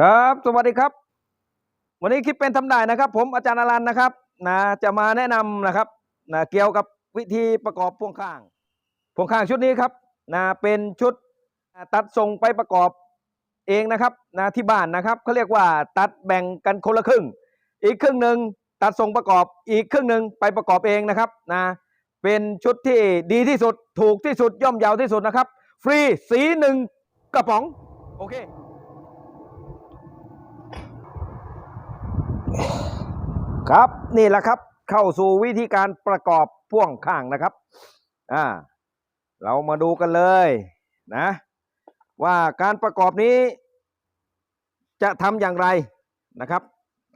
ครับ สวัสดีครับ วันนี้คลิปเป็นทำได้นะครับ ผมอาจารย์อรันนะครับนะจะมาแนะนำนะครับนะเกี่ยวกับวิธีประกอบพ่วงข้าง พ่วงข้างชุดนี้ครับนะเป็นชุดตัดส่งไปประกอบเองนะครับนะที่บ้านนะครับเขาเรียกว่าตัดแบ่งกันคนละครึ่ง อีกครึ่งหนึ่งตัดส่งประกอบอีกครึ่งหนึ่งไปประกอบเองนะครับนะเป็นชุดที่ดีที่สุดถูกที่สุดย่อมเยาวที่สุดนะครับ ฟรีสีหนึ่งกระป๋องโอเค ครับนี่แหละครับ เข้าสู่วิธีการประกอบพ่วงข้างนะครับอ่าเรามาดูกันเลยนะ ว่าการประกอบนี้ จะทำอย่างไรนะครับ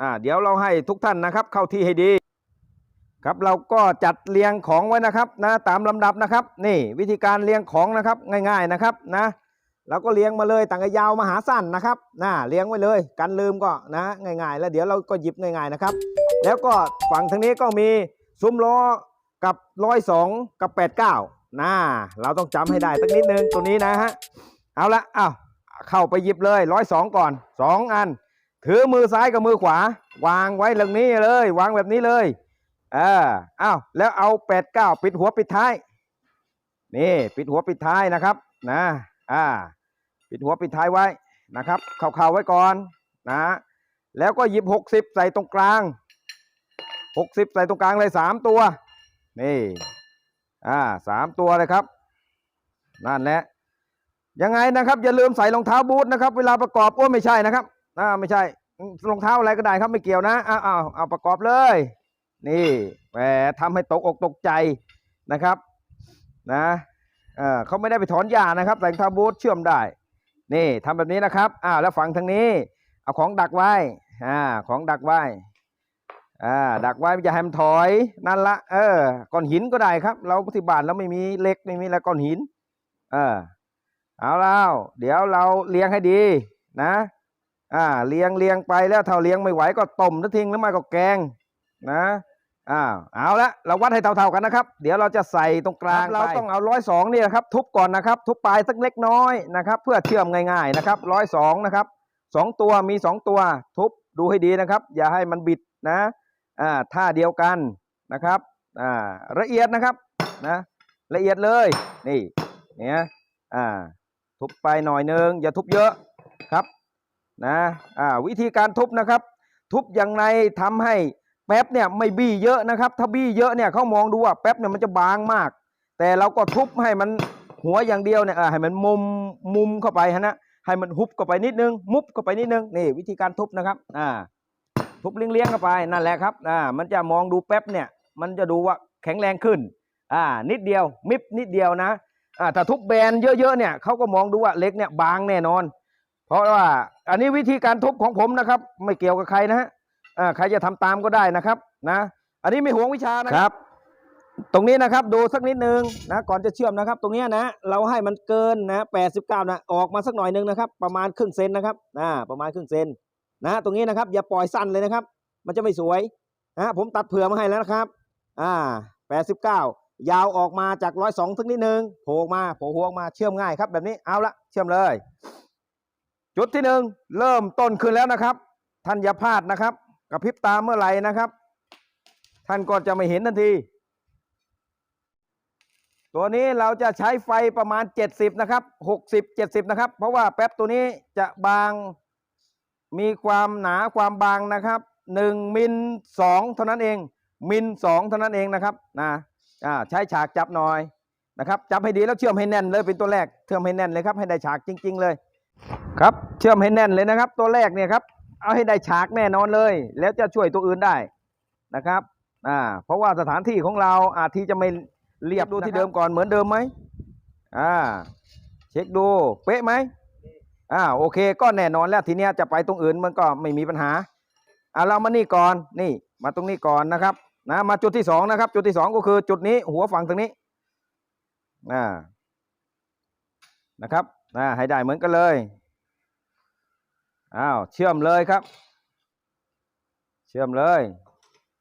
อ่าเดี๋ยวเราให้ทุกท่านนะครับ เข้าที่ให้ดีครับเราก็จัดเรียงของไว้นะครับนะตามลำดับนะครับ นี่วิธีการเรียงของนะครับง่าย ๆนะครับนะ เราก็เรียงมาเลยต่างกบยาวมาหาสั้นนะครับนะเรียงไว้เลยกันลืมก็นะง่ายๆ แล้วเดี๋ยวเราก็หยิบง่ายๆนะครับ แล้วก็ฝั่งทางนี้ก็มีซุ้มล้อกับร้อยสองกับแปดเก้านะเราต้องจำให้ได้สักนิดนึงตัวนี้นะฮะเอาละอ้าวเข้าไปหยิบเลยร้อยสองก่อนสองอัน ถือมือซ้ายกับมือขวา วางไว้ตรงนี้เลย วางแบบนี้เลยเอออ้าวแล้วเอาแปดเก้าปิดหัวปิดท้ายนี่ปิดหัวปิดท้ายนะครับนะอ่า ปิดหัวปิดท้ายไว้นะครับเข่าๆไว้ก่อนนะแล้วก็หยิบหกสิบใส่ตรงกลางหกสิบใส่ตรงกลางเลยสามตัว นี่อ่าสามตัวเลยครับ นั่นแหละยังไงนะครับ อย่าลืมใส่รองเท้าบูทนะครับ เวลาประกอบโอ้ไม่ใช่นะครับอ่าไม่ใช่รองเท้าอะไรก็ได้ครับไม่เกี่ยวนะอ้าวอ้าวเอาประกอบเลย นี่แหมทำให้ตกอกตกใจนะครับนะเออเขาไม่ได้ไปถอนหญ้านะครับ ใส่รองเท้าบูทเชื่อมได้ นี่ทำแบบนี้นะครับอ้าวแล้วฝั่งทางนี้ เอาของดักไว้อ่าของดักไว้อ่าดักไว้ไม่จะให้มันถอยนั่นละเออก้อนหินก็ได้ครับ เราที่บ้านเราไม่มีเล็กไม่มีอะไรก้อนหิน เออเอาแล้วเดี๋ยวเราเลี้ยงให้ดีนะอ่าเลี้ยงเลี้ยงไปแล้วถ้าเลี้ยงไม่ไหวก็ต้มแล้วทิ้งแล้วม่ก็แกงนะ อ้าวเอาละเราวัดให้เท่าๆกันนะครับ เดี๋ยวเราจะใส่ตรงกลางเราต้องเอาร้อยสองนี่นะครับ ทุบก่อนนะครับ ทุบปลายสักเล็กน้อยนะครับ เพื่อเชื่อมง่าย ๆนะครับร้อยสองนะครับสองตัวมีสองตัว ทุบดูให้ดีนะครับ อย่าให้มันบิดนะอ่าท่าเดียวกันนะครับอ่าละเอียดนะครับนะละเอียดเลยนี่เนี่ยอ่าทุบไปหน่อยนึงอย่าทุบเยอะครับนะอ่าวิธีการทุบนะครับ ทุบอย่างไรทำให้ แป๊บเนี่ยไม่บี้เยอะนะครับ ถ้าบี้เยอะเนี่ยเขามองดูว่าแป๊บเนี่ยมันจะบางมาก แต่เราก็ทุบให้มันหัวอย่างเดียวเนี่ยให้มันมุมมุมเข้าไปฮะนะให้มันหุบเข้าไปนิดนึง มุบเข้าไปนิดนึงนี่วิธีการทุบนะครับอ่าทุบเลี้ยงๆเข้าไปนั่นแหละครับอ่ามันจะมองดูแป๊บเนี่ย มันจะดูว่าแข็งแรงขึ้นอ่านิดเดียวมิบนิดเดียวนะอ่าถ้าทุบแบนเยอะๆเนี่ยเขาก็มองดูว่าเล็กเนี่ยบางแน่นอน เพราะว่าอันนี้วิธีการทุบของผมนะครับ ไม่เกี่ยวกับใครนะฮะ อ่าใครจะทำตามก็ได้นะครับนะ อันนี้ไม่หวงวิชานะครับ ตรงนี้นะครับดูสักนิดนึงนะก่อนจะเชื่อมนะครับ ตรงเนี้ยนะเราให้มันเกินนะ89นะออกมาสักหน่อยนึงนะครับ ประมาณครึ่งเซนนะครับอ่าประมาณครึ่งเซนนะตรงนี้นะครับอย่าปล่อยสั้นเลยนะครับ มันจะไม่สวยนะผมตัดเผื่อมาให้แล้วนะครับอ่า89ยาวออกมาจากร้อยสองสักนิดนึงโผล่ออกมาโผล่หัวออกมาเชื่อมง่ายครับ แบบนี้เอาละเชื่อมเลย จุดที่หนึ่งเริ่มต้นขึ้นแล้วนะครับท่านอย่าพลาดนะครับ กระพริบตาเมื่อไหร่นะครับ ท่านก็จะไม่เห็นทันที ตัวนี้เราจะใช้ไฟประมาณ 70 นะครับ 60 70 นะครับ เพราะว่าแป๊บตัวนี้จะบางมีความหนาความบางนะครับ 1 มิล2เท่านั้นเอง มิล2เท่านั้นเองนะครับนะอ่าใช้ฉากจับหน่อยนะครับจับให้ดีแล้วเชื่อมให้แน่นเลยเป็นตัวแรกเชื่อมให้แน่นเลยครับให้ได้ฉากจริง ๆ เลย ครับเชื่อมให้แน่นเลยนะครับ ตัวแรกเนี่ยครับ เอาให้ได้ฉากแน่นอนเลย แล้วจะช่วยตัวอื่นได้นะครับอ่าเพราะว่าสถานที่ของเราอาจที่จะไม่เรียบดูที่เดิมก่อนเหมือนเดิมไหมอ่าเช็คดูเป๊ะไหมอ่าโอเคก็แน่นอนแล้วทีเนี้ยจะไปตรงอื่นมันก็ไม่มีปัญหาอ่าเรามานี่ก่อนนี่มาตรงนี้ก่อนนะครับนะมาจุดที่สองนะครับ จุดที่สองก็คือจุดนี้หัวฝั่งตรงนี้อ่านะครับอ่าให้ได้เหมือนกันเลย อ้าวเชื่อมเลยครับ เชื่อมเลย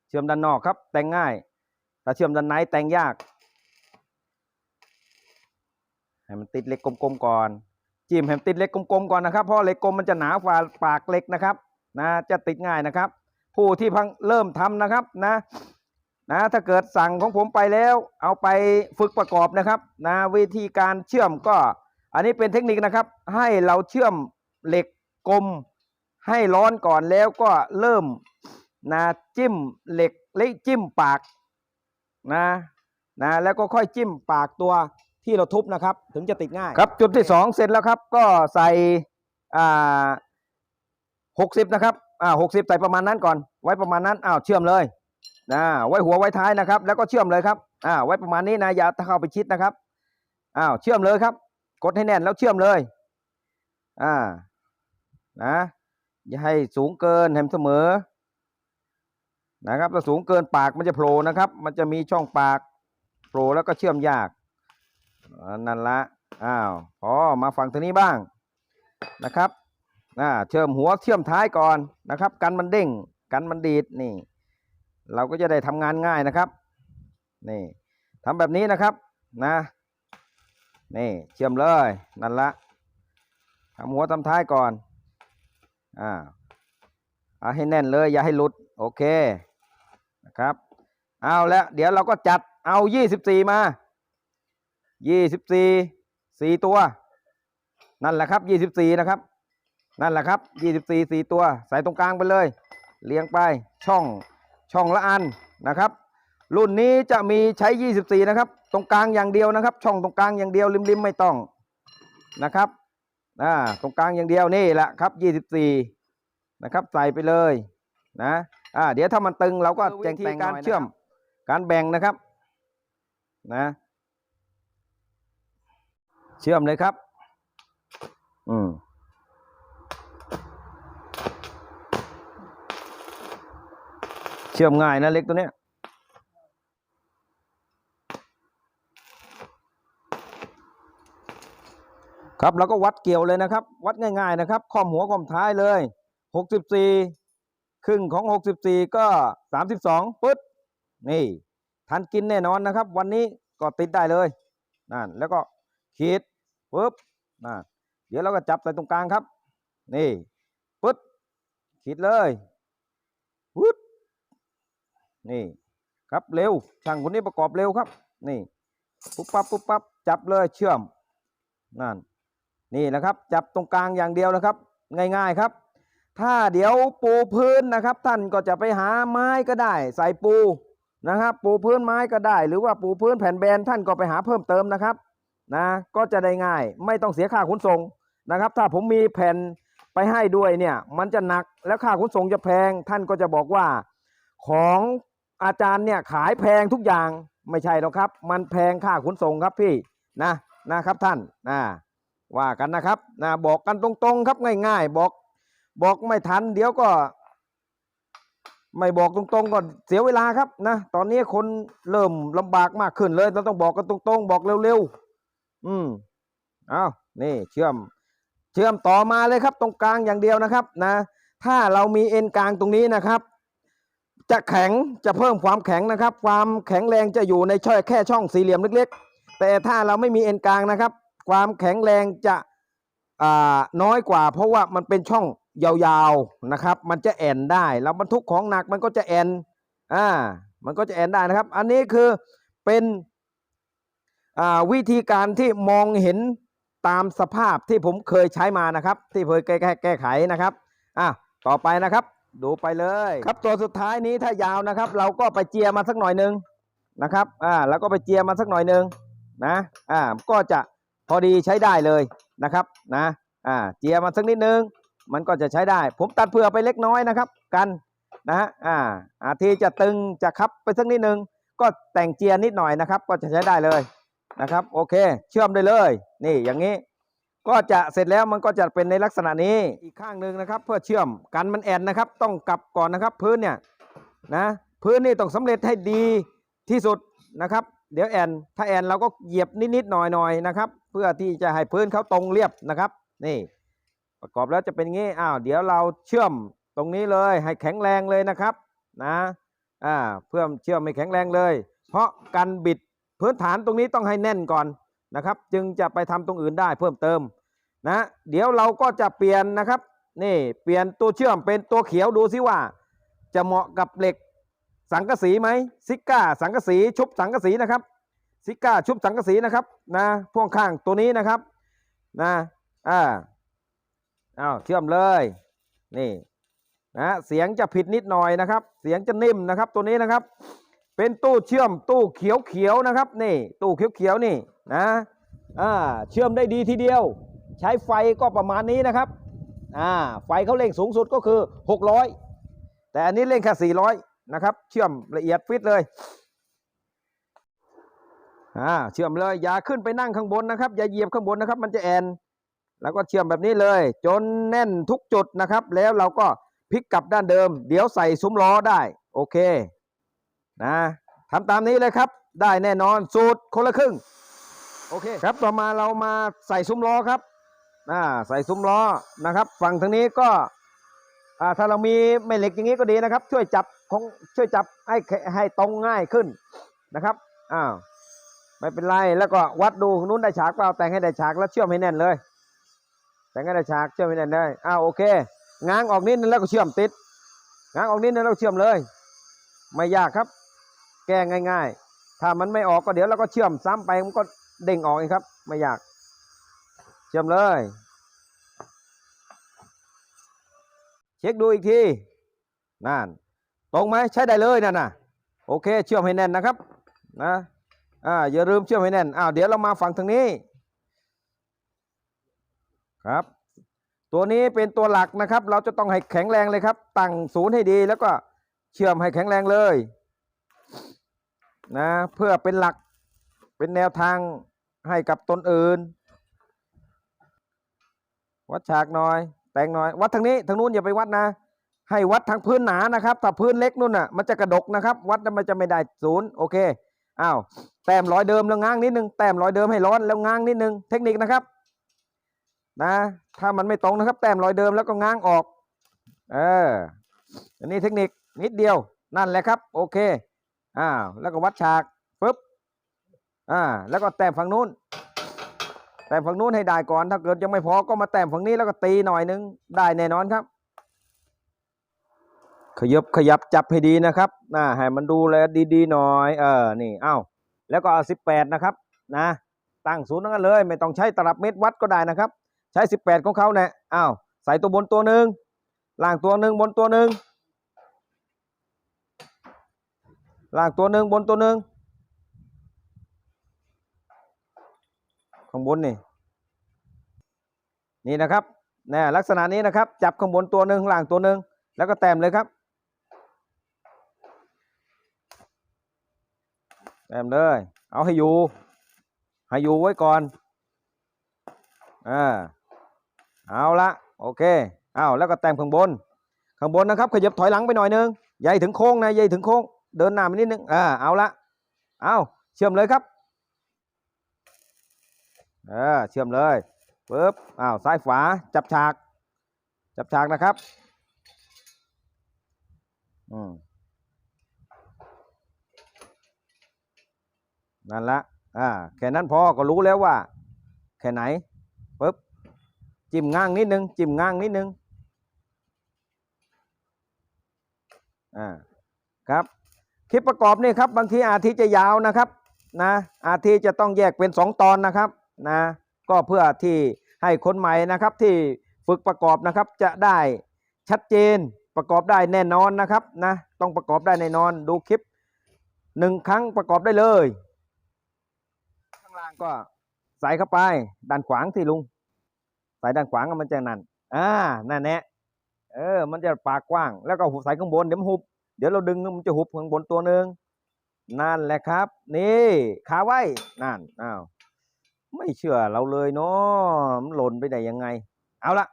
เชื่อมด้านนอกครับ แต่งง่ายถ้าเชื่อมด้านในแต่งยากให้มันติดเหล็กกลมๆก่อนจิ้มแฮมติดเหล็กกลมๆก่อนนะครับเพราะเหล็กกลมมันจะหนาฝ่าปากเหล็กนะครับ นะจะติดง่ายนะครับ ผู้ที่พังเริ่มทำนะครับนะนะถ้าเกิดสั่งของผมไปแล้ว เอาไปฝึกประกอบนะครับนะวิธีการเชื่อมก็ อันนี้เป็นเทคนิคนะครับ ให้เราเชื่อมเหล็ก กลมให้ร้อนก่อนแล้วก็เริ่มนะจิ้มเหล็กเล็กจิ้มปากนะนะแล้วก็ค่อยจิ้มปากตัวที่เราทุบนะครับ ถึงจะติดง่ายครับ จุดที่สองเสร็จแล้วครับ ก็ใส่อ่าหกสิบนะครับอ่าหกสิบใส่ประมาณนั้นก่อน ไว้ประมาณนั้นอ้าวเชื่อมเลยนะไว้หัวไว้ท้ายนะครับ แล้วก็เชื่อมเลยครับอ่าไว้ประมาณนี้นะอย่าเข้าไปชิดนะครับอ้าวเชื่อมเลยครับ กดให้แน่นแล้วเชื่อมเลยอ่า นะ อย่าให้สูงเกินให้มันเสมอ นะครับถ้าสูงเกินปากมันจะโผล่นะครับ มันจะมีช่องปากโผล่แล้วก็เชื่อมยากนั่นละอ้าวพอมาฝั่งทางนี้บ้างนะครับอ่าเชื่อมหัวเชื่อมท้ายก่อนนะครับ กันมันเด้งกันมันดีดนี่ เราก็จะได้ทำงานง่ายนะครับนี่ทำแบบนี้นะครับนะนี่เชื่อมเลยนั่นละทำหัวทำท้ายก่อน อ่าเอาให้แน่นเลยอย่าให้หลุด โอเคนะครับ เอาแล้วเดี๋ยวเราก็จัดเอายี่สิบสี่มายี่สิบสี่สี่ตัว นั่นแหละครับยี่สิบสี่นะครับ นั่นแหละครับยี่สิบสี่สี่ตัว ใส่ตรงกลางไปเลยเรียงไปช่องช่องละอันนะครับ รุ่นนี้จะมีใช้24นะครับ ตรงกลางอย่างเดียวนะครับ ช่องตรงกลางอย่างเดียวริมๆไม่ต้องนะครับ อ่าตรงกลางอย่างเดียวนี่แหละครับ24นะครับใส่ไปเลยนะอ่าเดี๋ยวถ้ามันตึงเราก็แจงแต่งการเชื่อมการแบ่งนะครับนะเชื่อมเลยครับ อืมเชื่อมง่ายนะเล็กตัวเนี้ย ครับแล้วก็วัดเกี่ยวเลยนะครับ วัดง่ายๆนะครับข้อมหัวข้อมท้ายเลยหกสิบสี่ครึ่งของหกสิบสี่ก็สามสิบสองปึ๊ดนี่ทันกินแน่นอนนะครับ วันนี้ก็ติดได้เลยนั่นแล้วก็ขีดปึ๊บนั่นเดี๋ยวเราก็จับใส่ตรงกลางครับ นี่ปึ๊ดขีดเลยวึดนี่ครับเร็วช่างคนนี้ประกอบเร็วครับ นี่ปุ๊บปั๊บปุ๊บปั๊บจับเลยเชื่อมนั่น นี่นะครับ จับตรงกลางอย่างเดียวนะครับ ง่าย ๆครับ ถ้าเดี๋ยวปูพื้นนะครับ ท่านก็จะไปหาไม้ก็ได้ ใส่ปูนะครับปูพื้นไม้ก็ได้ หรือว่าปูพื้นแผ่นแบนท่านก็ไปหาเพิ่มเติมนะครับนะก็จะได้ง่ายไม่ต้องเสียค่าขนส่งนะครับ ถ้าผมมีแผ่นไปให้ด้วยเนี่ยมันจะหนักแล้วค่าขนส่งจะแพง ท่านก็จะบอกว่าของอาจารย์เนี่ยขายแพงทุกอย่างไม่ใช่หรอกครับ มันแพงค่าขนส่งครับพี่นะนะครับท่านนะ ว่ากันนะครับนะบอกกันตรงๆครับง่ายๆ บอกบอกไม่ทัน เดี๋ยวก็ ไม่บอกตรงๆก็เสียเวลาครับนะตอนนี้คนเริ่มลำบากมากขึ้นเลยเราต้องบอกกันตรงๆ บอกเร็วๆอืมเอานี่เชื่อม เชื่อมต่อมาเลยครับ ตรงกลางอย่างเดียวนะครับ นะ ถ้าเรามีเอ็นกลางตรงนี้นะครับ จะแข็งจะเพิ่มความแข็งนะครับ ความแข็งแรงจะอยู่ในช่อยแค่ช่องสี่เหลี่ยมเล็ก ๆ แต่ถ้าเราไม่มีเอ็นกลางนะครับ ความแข็งแรงจะน้อยกว่า เพราะว่ามันเป็นช่องยาวๆนะครับ มันจะแอนได้ แล้วบรรทุกของหนักมันก็จะแอนอ่ามันก็จะแอนได้นะครับ อันนี้คือเป็นวิธีการที่มองเห็นตามสภาพที่ผมเคยใช้มานะครับ ที่เคยแก้แก้แก้ไขนะครับอะต่อไปนะครับ ดูไปเลย ครับตัวสุดท้ายนี้ถ้ายาวนะครับ เราก็ไปเจียมาสักหน่อยหนึงนะครับอ่าแล้วก็ไปเจียมาสักหน่อยหนึงนะอ่าก็จะ พอดีใช้ได้เลยนะครับนะอ่าเจียมาสักนิดนึง มันก็จะใช้ได้ ผมตัดเผื่อไปเล็กน้อยนะครับ กันนะฮะอ่าอาทีจะตึงจะคับไปสักนิดนึง ก็แต่งเจียนิดหน่อยนะครับ ก็จะใช้ได้เลยนะครับโอเค เชื่อมได้เลย นี่อย่างนี้ ก็จะเสร็จแล้วมันก็จะเป็นในลักษณะนี้อีกข้างหนึ่งนะครับ เพื่อเชื่อมกันมันแอนนะครับ ต้องกลับก่อนนะครับ พื้นเนี่ยนะพื้นนี่ต้องสำเร็จให้ดีที่สุดนะครับ เดี๋ยวแอนถ้าแอนเราก็เหยียบนิดๆหน่อยๆนะครับ เพื่อที่จะให้พื้นเขาตรงเรียบนะครับ นี่ ประกอบแล้วจะเป็นงี้อ้าวเดี๋ยวเราเชื่อมตรงนี้เลยให้แข็งแรงเลยนะครับนะอ่าเพื่อเชื่อมให้แข็งแรงเลย เพราะการบิดพื้นฐานตรงนี้ต้องให้แน่นก่อนนะครับ จึงจะไปทำตรงอื่นได้เพิ่มเติมนะเดี๋ยวเราก็จะเปลี่ยนนะครับนี่เปลี่ยนตัวเชื่อมเป็นตัวเขียวดูซิว่า จะเหมาะกับเหล็กสังกะสีไหมซิก้าสังกะสีชุบสังกะสีนะครับ ซิก้าชุบสังกะสีนะครับนะพ่วงข้างตัวนี้นะครับนะอ่าอ้าวเชื่อมเลยนี่นะเสียงจะผิดนิดหน่อยนะครับ เสียงจะนิ่มนะครับตัวนี้นะครับ เป็นตู้เชื่อมตู้เขียวเขียวนะครับนี่ตู้เขียวเขียวนี่นะอ่าเชื่อมได้ดีทีเดียว ใช้ไฟก็ประมาณนี้นะครับอ่าไฟเขาเร่งสูงสุดก็คือ 600 แต่อันนี้เร่งแค่400นะครับเชื่อมละเอียดฟิตเลย อ่าเชื่อมเลยอย่าขึ้นไปนั่งข้างบนนะครับ อย่าเหยียบข้างบนนะครับ มันจะแอนแล้วก็เชื่อมแบบนี้เลย จนแน่นทุกจุดนะครับ แล้วเราก็พลิกกลับด้านเดิม เดี๋ยวใส่ซุ้มล้อได้ โอเคนะทำตามนี้เลยครับ ได้แน่นอนสูตรคนละครึ่ง โอเคครับต่อมาเรามาใส่ซุ้มล้อครับอ่าใส่ซุ้มล้อนะครับ ฝั่งทางนี้ก็อ่าถ้าเรามีแม่เหล็กอย่างนี้ก็ดีนะครับ ช่วยจับของช่วยจับให้ให้ตรงง่ายขึ้นนะครับอ้าว ไม่เป็นไรแล้วก็วัดดูข้างนู้นได้ฉากเปล่าแต่งให้ได้ฉากแล้วเชื่อมให้แน่นเลย แต่งให้ได้ฉากเชื่อมให้แน่นเลยอ้าวโอเคง้างออกนิดนึงแล้วก็เชื่อมติดง้างออกนิดนึงแล้วเชื่อมเลย ไม่ยากครับ แก้ง่าย ๆ ถ้ามันไม่ออกก็เดี๋ยวเราก็เชื่อมซ้ำไปมันก็เด้งออกเองครับ ไม่ยาก เชื่อมเลย เช็คดูอีกทีนั่นตรงไหมใช้ได้เลยนั่นน่ะโอเค เชื่อมให้แน่นนะครับ นะ อ่าอย่าลืมเชื่อมให้แน่นอ้าวเดี๋ยวเรามาฟังทางนี้ครับ ตัวนี้เป็นตัวหลักนะครับ เราจะต้องให้แข็งแรงเลยครับ ตั้งศูนย์ให้ดีแล้วก็เชื่อมให้แข็งแรงเลยนะเพื่อเป็นหลักเป็นแนวทางให้กับตนอื่น วัดฉากหน่อย แต่งหน่อย วัดทางนี้ทางนู้นอย่าไปวัดนะ ให้วัดทางพื้นหนานะครับ ถ้าพื้นเล็กนู่นน่ะมันจะกระดกนะครับ วัดแล้วมันจะไม่ได้ศูนย์โอเค อ้าวแต้มร้อยเดิมแล้วง้างนิดนึงแต้มร้อยเดิมให้ร้อนแล้วง้างนิดนึงเทคนิคนะครับนะถ้ามันไม่ตรงนะครับ แต้มร้อยเดิมแล้วก็ง้างออกเอออันนี้เทคนิคนิดเดียวนั่นแหละครับ โอเคอ้าวแล้วก็วัดฉากปุ๊บอ่าแล้วก็แต้มฝั่งนู้นแต้มฝั่งนู้นให้ได้ก่อน ถ้าเกิดยังไม่พอก็มาแต้มฝั่งนี้แล้วก็ตีหน่อยนึงได้แน่นอนครับ ขยบขยับจับให้ดีนะครับนะให้มันดูแลดีๆหน่อย เออ นี่เอ้า แล้วก็เอาสิบแปดนะครับ นะ ตั้งศูนย์นั่นเลย ไม่ต้องใช้ตลับเมตรวัดก็ได้นะครับ ใช้สิบแปดของเขาเนี่ยอ้าว ใส่ตัวบนตัวหนึ่ง ล่างตัวหนึ่งบนตัวหนึ่ง ล่างตัวหนึ่งบนตัวหนึ่ง ข้างบนนี่ นี่นะครับนี่ลักษณะนี้นะครับ จับข้างบนตัวหนึ่งล่างตัวหนึ่งแล้วก็แต้มเลยครับ แต้มเลย เอาให้อยู่ ให้อยู่ไว้ก่อนอ่าเอาละโอเคเอาแล้วก็แต้มข้างบน ข้างบนนะครับ ขยับถอยหลังไปหน่อยนึงใหญ่ถึงโค้งนะใหญ่ถึงโค้ง เดินหน้าไปนิดนึงอ่าเอาละเอาเชื่อมเลยครับเออเชื่อมเลยปึ๊บอ้าวซ้ายขวาจับฉาก จับฉากนะครับ อืม นั่นละอ่าแค่นั้นพอก็รู้แล้วว่า แค่ไหนปึ๊บจิ้มง้างนิดนึงจิ้มง้างนิดนึงอ่าครับคลิปประกอบนี่ครับบางทีอาทิจะยาวนะครับนะอาทิจะต้องแยกเป็น 2 ตอนนะครับนะก็เพื่อที่ให้คนใหม่นะครับที่ฝึกประกอบนะครับจะได้ชัดเจนประกอบได้แน่นอนนะครับนะต้องประกอบได้แน่นอนดูคลิปหนึ่งครั้งประกอบได้เลยางล่างก็ใส่เข้าไปด้านขวางสิลุงใส่ด้านขวางมันจะนั่นอ่านั่นแหละเออ มันจะปากกว้าง แล้วก็หุบใส่ข้างบนเดี๋ยวมันหุบเดี๋ยวเราดึงมันจะหุบข้างบนตัวหนึ่งนั่นแหละครับ นี่ขาไว้นั่นอ้าวไม่เชื่อเราเลยเนาะมันหล่นไปได้ยังไง เอาละ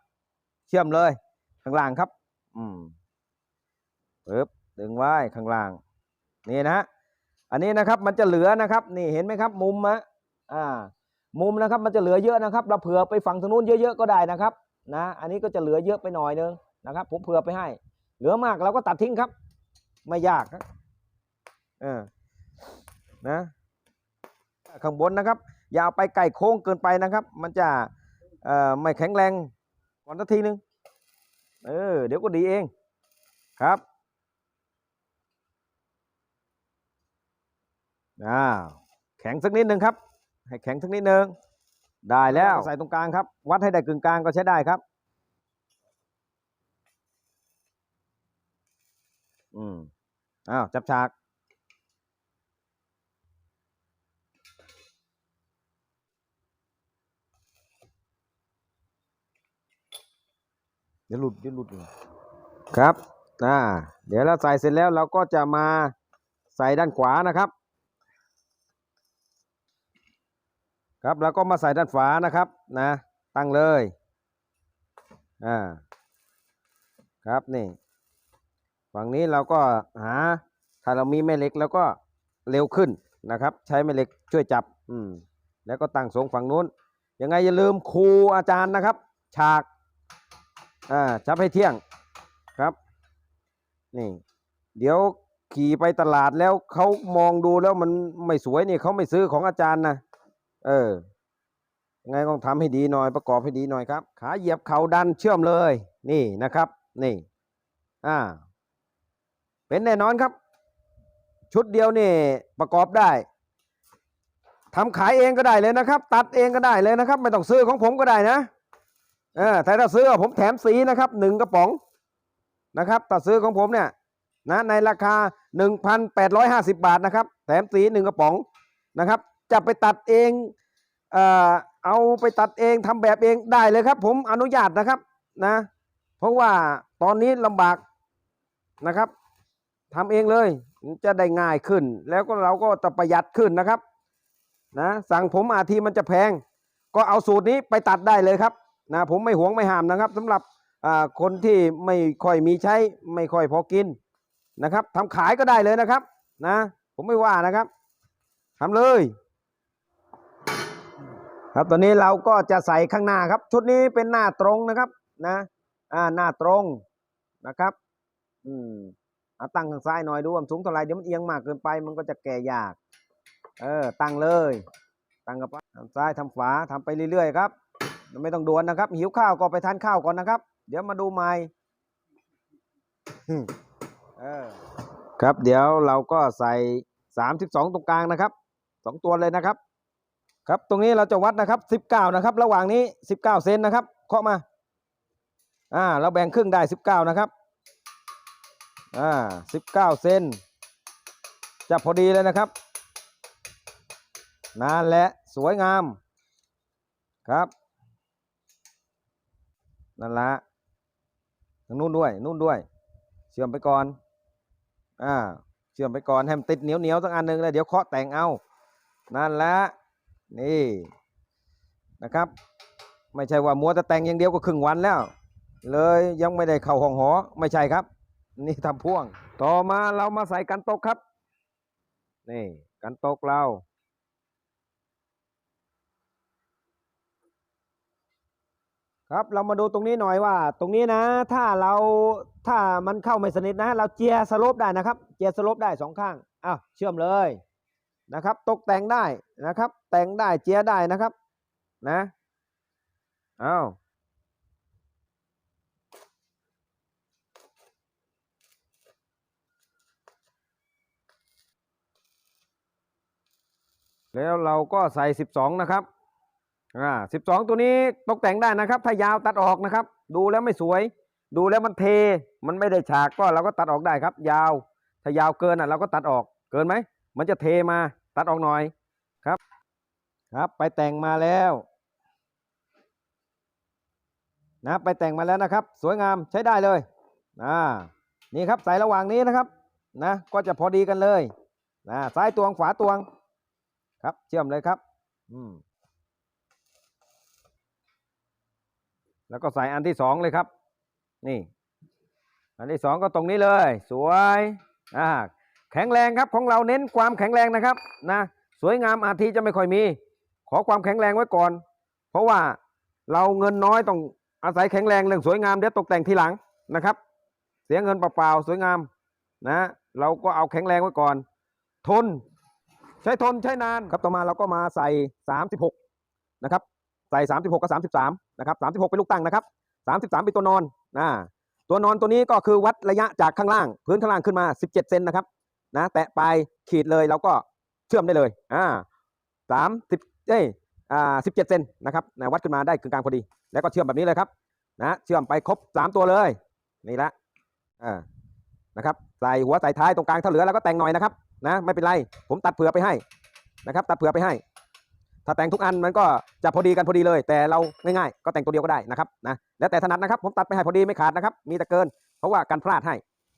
เชื่อมเลย ข้างล่างครับ อืมปึ๊บดึงไว้ข้างล่าง นี่นะอันนี้นะครับมันจะเหลือนะครับ นี่เห็นไหมครับ มุมอะ อ่ามุมนะครับมันจะเหลือเยอะนะครับ เราเผื่อไปฝั่งทางนู้นเยอะๆก็ได้นะครับนะอันนี้ก็จะเหลือเยอะไปหน่อยนึงนะครับ ผมเผื่อไปให้ เหลือมากเราก็ตัดทิ้งครับ ไม่ยากครับเออนะข้างบนนะครับอย่าไปไก่โค้งเกินไปนะครับ มันจะเอ่อไม่แข็งแรงก่อนสักทีนึงเออเดี๋ยวก็ดีเองครับอ้าวแข็งสักนิดหนึ่งครับ ให้แข็งสักนิดนึงได้แล้วใส่ตรงกลางครับ วัดให้ได้กึ่งกลางก็ใช้ได้ครับอืมอ้าวจับฉากเดี๋ยวหลุดเดี๋ยวหลุดครับอ่าเดี๋ยวเราใส่เสร็จแล้วเราก็จะมาใส่ด้านขวานะครับ ครับแล้วก็มาใส่ด้านฝานะครับนะตั้งเลยอ่าครับนี่ฝั่งนี้เราก็หาถ้าเรามีแม่เหล็กแล้วก็เร็วขึ้นนะครับ ใช้แม่เหล็กช่วยจับอืมแล้วก็ตั้งทรงฝั่งนู้นยังไงอย่าลืมครูอาจารย์นะครับ ฉากอ่าจับให้เที่ยงครับนี่เดี๋ยวขี่ไปตลาดแล้วเขามองดูแล้วมันไม่สวยนี่เขาไม่ซื้อของอาจารย์นะ เออยังไงต้องทำให้ดีหน่อยประกอบให้ดีหน่อยครับ ขาเหยียบเข่าดันเชื่อมเลย นี่นะครับ นี่ อ่า เป็นแน่นอนครับ ชุดเดียวนี่ประกอบได้ทำขายเองก็ได้เลยนะครับ ตัดเองก็ได้เลยนะครับ ไม่ต้องซื้อของผมก็ได้นะเออแต่ถ้าซื้อผมแถมสีนะครับหนึ่งกระป๋องนะครับถ้าซื้อของผมเนี่ยนะในราคา 1,850 บาทนะครับ แถมสีหนึ่งกระป๋องนะครับ จะไปตัดเองเอาไปตัดเองทำแบบเองได้เลยครับ ผมอนุญาตนะครับนะ เพราะว่าตอนนี้ลำบากนะครับทำเองเลยจะได้ง่ายขึ้น แล้วก็เราก็จะประหยัดขึ้นนะครับนะสั่งผมอาทีมันจะแพง ก็เอาสูตรนี้ไปตัดได้เลยครับนะผมไม่หวงไม่ห้ามนะครับสำหรับคนที่ไม่ค่อยมีใช้ไม่ค่อยพอกินนะครับทำขายก็ได้เลยนะครับ นะ ผมไม่ว่านะครับทำเลย ครับตอนนี้เราก็จะใส่ข้างหน้าครับ ชุดนี้เป็นหน้าตรงนะครับนะอ่าหน้าตรงนะครับ อืมเอาตั้งข้างซ้ายหน่อยดูว่าสูงเท่าไรเดี๋ยวมันเอียงมากเกินไป มันก็จะแก่ยาก เออ ตั้งเลย ตั้งกับทำซ้ายทำขวาทำไปเรื่อยๆครับไม่ต้องด่วนนะครับ หิวข้าวก็ไปทานข้าวก่อนนะครับ เดี๋ยวมาดูใหม่เออครับเดี๋ยวเราก็ใส่สามสิบสองตรงกลางนะครับสองตัวเลยนะครับ ครับตรงนี้เราจะวัดนะครับสิบเก้านะครับ ระหว่างนี้สิบเก้าเซนนะครับเคาะมาอ่าเราแบ่งครึ่งได้สิบเก้านะครับอ่าสิบเก้าเซนจะพอดีเลยนะครับนั่นแหละสวยงามครับนั่นละทางนู้นด้วยนู่นด้วย เชื่อมไปก่อนอ่าเชื่อมไปก่อนให้มันติดเหนียวเหนียวๆสักอันหนึ่งแล้วเดี๋ยวเคาะแต่งเอานั่นแหละ นี่นะครับ ไม่ใช่ว่ามัวแต่แต่งอย่างเดียวก็ครึ่งวันแล้ว เลยยังไม่ได้เข้าห้องหอไม่ใช่ครับ นี่ทำพ่วง ต่อมาเรามาใส่กันตกครับ นี่กันตกเราครับเรามาดูตรงนี้หน่อยว่า ตรงนี้นะ ถ้าเราถ้ามันเข้าไม่สนิทนะ เราเจียสลปได้นะครับ เจียสลปได้สองข้างอ้าวเชื่อมเลย นะครับ ตกแต่งได้นะครับ แต่งได้เจียได้นะครับ นะอ้าวแล้วเราก็ใส่สิบสองนะครับ อ่าสิบสองตัวนี้ตกแต่งได้นะครับ ถ้ายาวตัดออกนะครับ ดูแล้วไม่สวย ดูแล้วมันเท มันไม่ได้ฉากก็เราก็ตัดออกได้ครับ ยาว ถ้ายาวเกินอะเราก็ตัดออก เกินไหม มันจะเทมา ตัดออกหน่อยครับ ครับไปแต่งมาแล้วนะไปแต่งมาแล้วนะครับ สวยงามใช้ได้เลยอ่านี่ครับใส่ระหว่างนี้นะครับนะก็จะพอดีกันเลยนะซ้ายตวงขวาตวงครับ เชื่อมเลยครับอืมแล้วก็ใส่อันที่สองเลยครับ นี่ อันที่สองก็ตรงนี้เลย สวยอ่า แข็งแรงครับของเราเน้นความแข็งแรงนะครับนะสวยงามอาทีจะไม่ค่อยมี ขอความแข็งแรงไว้ก่อน เพราะว่าเราเงินน้อยต้องอาศัยแข็งแรงเรื่องสวยงามเดี๋ยวตกแต่งทีหลังนะครับ เสียเงินเปล่าๆสวยงามนะเราก็เอาแข็งแรงไว้ก่อน ทน ใช้ทนใช้นานครับต่อมาเราก็มาใส่ 36 นะครับ ใส่สามสิบหกกับสามสิบสามนะครับสามสิบหกเป็นลูกตั้งนะครับสามสิบสามเป็นตัวนอนนะตัวนอนตัวนี้ก็คือวัดระยะจากข้างล่าง พื้นข้างล่างขึ้นมาสิบเจ็ดเซนนะครับ นะ แตะไปขีดเลยเราก็เชื่อมได้เลยอ่าสามสิบเอ้ยอ่าสิบเจ็ดเซนนะครับนะวัดขึ้นมาได้กึ่งกลางพอดี แล้วก็เชื่อมแบบนี้เลยครับนะเชื่อมไปครบสามตัวเลยนี่ละอ่านะครับใส่หัวใส่ท้ายตรงกลางถ้าเหลือแล้วก็แต่งหน่อยนะครับนะไม่เป็นไรผมตัดเผื่อไปให้นะครับ ตัดเผื่อไปให้ ถ้าแต่งทุกอันมันก็จะพอดีกันพอดีเลย แต่เราง่ายๆก็แต่งตัวเดียวก็ได้นะครับนะแล้วแต่ถนัดนะครับ ผมตัดไปให้พอดีไม่ขาดนะครับ มีแต่เกิน เพราะว่ากันพลาดให้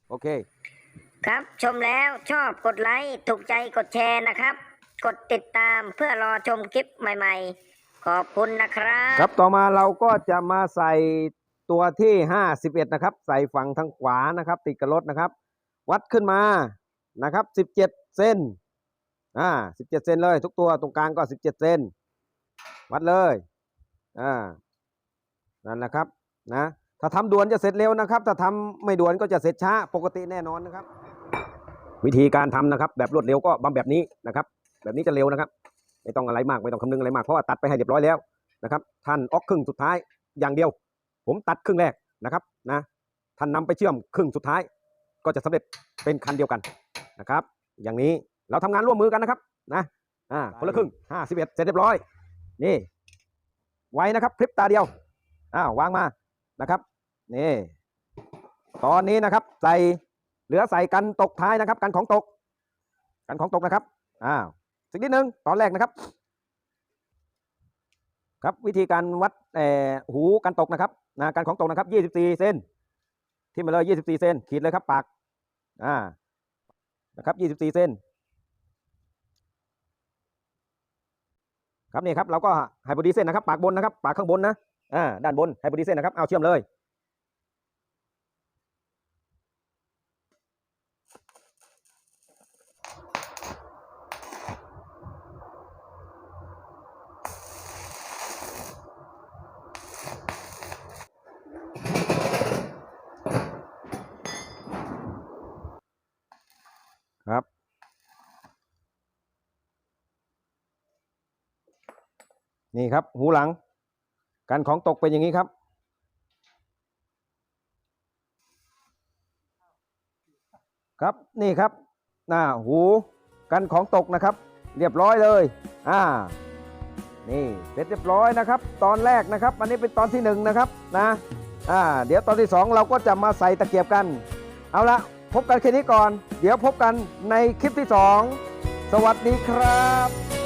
โอเค ครับชมแล้วชอบกดไลค์ถูกใจกดแชร์นะครับ กดติดตามเพื่อรอชมคลิปใหม่ๆ ขอบคุณนะครับ ครับต่อมาเราก็จะมาใส่ตัวที่ 51 นะครับ ใส่ฝั่งทางขวานะครับ ติดกับรถนะครับ วัดขึ้นมานะครับ 17 เซนอ่า17 เซนเลย ทุกตัวตรงกลางก็ 17 เซนวัดเลยอ่านั่นแหละครับนะถ้าทำด่วนจะเสร็จเร็วนะครับ ถ้าทำไม่ด่วนก็จะเสร็จช้า ปกติแน่นอนนะครับ วิธีการทำนะครับ แบบรวดเร็วก็บำแบบนี้นะครับ แบบนี้จะเร็วนะครับ ไม่ต้องอะไรมากไม่ต้องคำนึงอะไรมากเพราะว่าตัดไปให้เรียบร้อยแล้วนะครับท่านออกครึ่งสุดท้ายอย่างเดียว ผมตัดครึ่งแรกนะครับนะท่านนำไปเชื่อมครึ่งสุดท้าย ก็จะสำเร็จเป็นคันเดียวกันนะครับ อย่างนี้เราทำงานร่วมมือกันนะครับนะอ่าคนละครึ่งห้าสิบเอ็ดเสร็จเรียบร้อย นี่ ไว้นะครับพริบตาเดียวอ้าววางมานะครับนี่ตอนนี้นะครับใส่ เหลือใส่กันตกท้ายนะครับ กันของตก กันของตกนะครับอ้าวสักนิดนึงตอนแรกนะครับ ครับวิธีการวัดเอ่อหูกันตกนะครับนะการของตกนะครับ 24 เซนที่มาเลย 24 เซนขีดเลยครับปากอ่านะครับ 24 เซนครับนี่ครับเราก็ไฮโบดีเซนนะครับ ปากบนนะครับ ปากข้างบนนะอ่าด้านบนไฮโบดีเซนนะครับเอาเชื่อมเลย นี่ครับ หูหลังการของตกเป็นอย่างนี้ครับ ครับนี่ครับหน้าหูกันของตกนะครับ เรียบร้อยเลยอ่านี่เสร็จเรียบร้อยนะครับ ตอนแรกนะครับ อันนี้เป็นตอนที่หนึ่งนะครับนะอ่าเดี๋ยวตอนที่สองเราก็จะมาใส่ตะเกียบกัน เอาละพบกันแค่นี้ก่อน เดี๋ยวพบกันในคลิปที่สองสวัสดีครับ